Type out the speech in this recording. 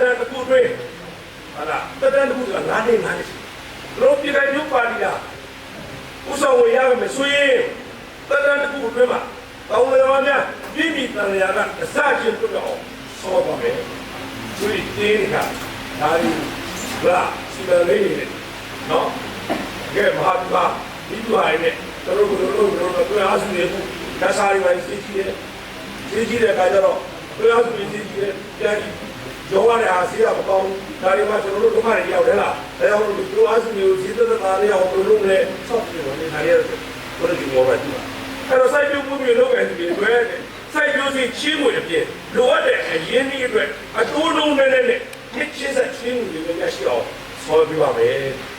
သက်တမ်းတစ်ခုတွင်းဟာလားသက်တမ်းတစ်ခုကငါးနှစ်ငါးနှစ်တို့ပြည်တိုင်းမြို့ပါတီကဥဆောင်ဝင်ရမယ်ဆိုရင်သက်တမ်းတစ်ခုအတွင်းမှာတောင်းလျော်များပြည်ပြည်တန်လျာကအစချင်းတို့တော့ဆောပါမယ်သူတင်းကဒါရီဗလာစီမလေးနေနော်ကဲမဟာဒီပါဒီလိုအိုင်နဲ့တို့တို့တို့တို့တို့တို့အားစုနေဖို့ဒါစားရီပိုင်းစီးကြီးတယ်စီးကြီးတဲ့အခါကျတော့တို့အားစုနေစီးကြီးတယ်ပြန်ကြည့် ကျော်ရတဲ့အားစီးရမကောင်းဒါတွေမှာကျွန်တော်တို့ဒုက္ခတွေရောက်တယ်လားဒါကြောင့်တို့အားစုနေကိုစီးသက်သာလေးအောင်တို့လုပ်လဲဆော့ပြီးတော့နေတာရတယ်ဘယ်လိုဒီမောပါကြည့်အဲ့တော့စိုက်ပျိုးမှုတွေလုပ်ခဲ့တယ်တွေစိုက်ပျိုးစီချင်းဝင်အပြည့်လိုအပ်တဲ့အရင်းကြီးအတွက်အတိုးလုံးနဲ့နဲ့နဲ့ချင်းချင်းဆက်ချင်းဝင်တွေလည်းရှိအောင်ဆော်ပြပါမယ်